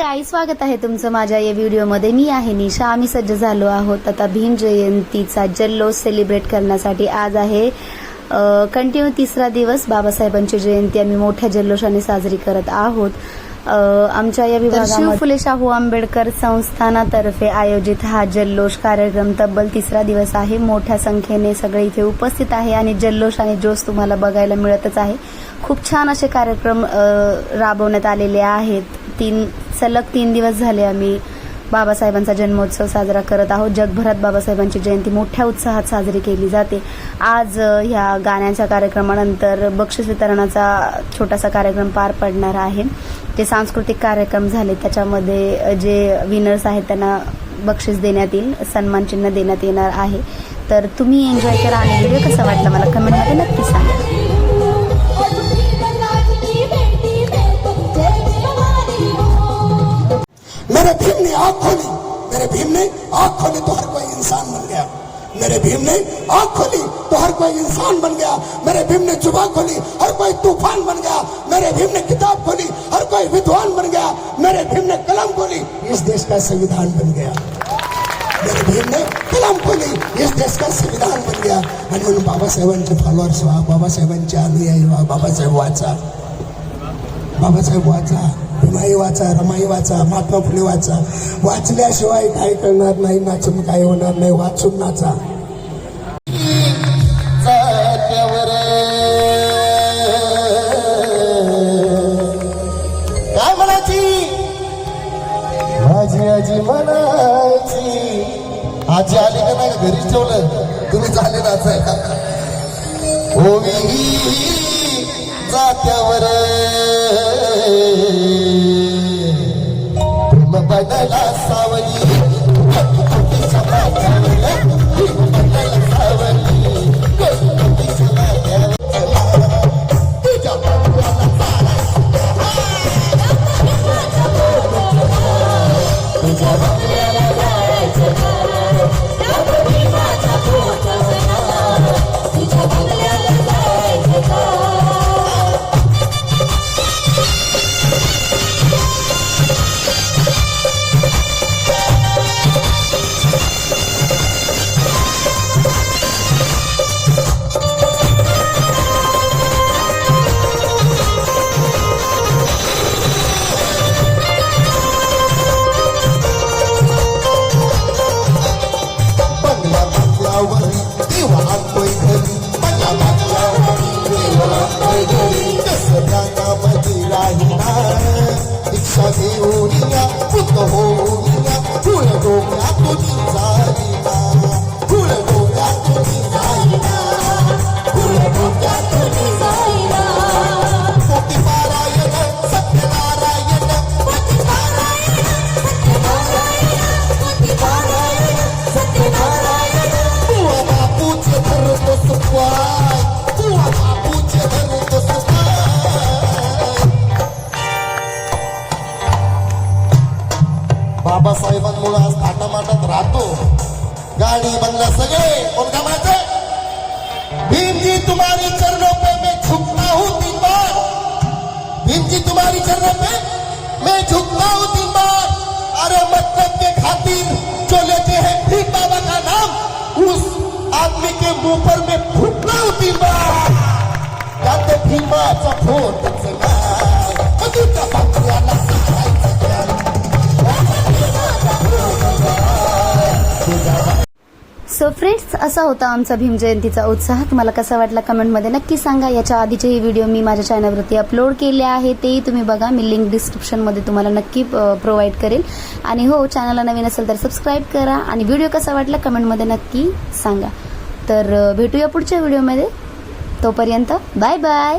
गाई स्वागत आहे तुमचं माझ्या या व्हिडिओमध्ये. मी आहे निशा. आम्ही सज्ज झालो आहोत. आता भीम जयंतीचा जल्लोष सेलिब्रेट करण्यासाठी आज आहे कंटिन्यू तिसरा दिवस. बाबासाहेबांची जयंती आम्ही मोठ्या जल्लोषाने साजरी करत आहोत. आमच्या या विभागामध्ये फुले शाहू आंबेडकर संस्थानातर्फे आयोजित हा जल्लोष कार्यक्रम तब्बल तिसरा दिवस आहे. मोठ्या संख्येने सगळे इथे उपस्थित आहे आणि जल्लोष आणि जोश तुम्हाला बघायला मिळतच आहे. खूप छान असे कार्यक्रम राबवण्यात आलेले आहेत. तीन सलग तीन दिवस झाले आम्ही बाबासाहेबांचा जन्मोत्सव साजरा करत आहोत. जगभरात बाबासाहेबांची जयंती मोठ्या उत्साहात साजरी केली जाते. आज ह्या गाण्याच्या कार्यक्रमानंतर बक्षीस वितरणाचा छोटासा कार्यक्रम पार पडणार आहे. जे सांस्कृतिक कार्यक्रम झाले त्याच्यामध्ये जे विनर्स आहेत त्यांना बक्षीस देण्यात येईल सन्मान चिन्ह देण्यात येणार आहे. तर तुम्ही एन्जॉय करा आणि व्हिडिओ कसा वाटला मला कमेंटमध्ये नक्की सांगा. मेरे भीम ने आँख खोली मेरे भीम ने आँख खोली तो हर कोई इंसान बन गया। मेरे भीम ने आँख खोली तो हर कोई इंसान बन गया। मेरे भीम ने जुबा खोली, हर कोई तूफ़ान बन गया। मेरे भीम ने किताब खोली, हर कोई विद्वान बन गया। मेरे भीम ने कलम खोली, इस देश का संविधान बन गया। मेरे भीम ने कलम खोली, इस देश का संविधान बन गया। म्हणून बाबासाहेबांचे फॉलोअर्स व्हा बाबासाहेबांचे अनुयायी व्हा बाबासाहेब वाचा। बाबासाहेब वाचा। रमाई वाचा रमाई वाचा महात्मा फुले वाचा. वाचल्याशिवाय काय करणार नाही नाचून काय होणार नाही वाचून नाचा. काय म्हणायची? माझी आजी म्हणायची. आजी आली का नाही? घरी ठेवलं. तुम्ही चालले नाचाय का ओवी जात्यावर बदला सावली घेऊन या बाबासाहेबांमुळे आज थाटामाटात राहतो. गाडी बंगला सगळे कोण कामाचे भीमजी तुम्हारी चरणों पे मैं झुकता हूँ तीन बार. भीमजी तुम्हारी चरणों पे मैं झुकता हूँ तीन बार. अरे मतलब के खातिर जो लेते हैं भीम बाबा का नाम, उस आदमी के मुँह पर मैं फूटता हूँ तीन बार. त्यात भीमाचा फोटच नाही तुझ्या बापऱ्याला सांगायचं सो फ्रेंड्स असा होता आमचा भीम जयंतीचा उत्साह. तुम्हाला कसा वाटला कमेंटमध्ये नक्की सांगा. याच्या आधीचेही व्हिडिओ मी माझ्या चॅनलवरती अपलोड केले आहे. तेही तुम्ही बघा. मी लिंक डिस्क्रिप्शनमध्ये तुम्हाला नक्की प्रोव्हाइड करेल. आणि हो चॅनलला नवीन असेल तर सबस्क्राईब करा. आणि व्हिडिओ कसा वाटला कमेंटमध्ये नक्की सांगा. तर भेटूया पुढच्या व्हिडिओमध्ये तोपर्यंत बाय बाय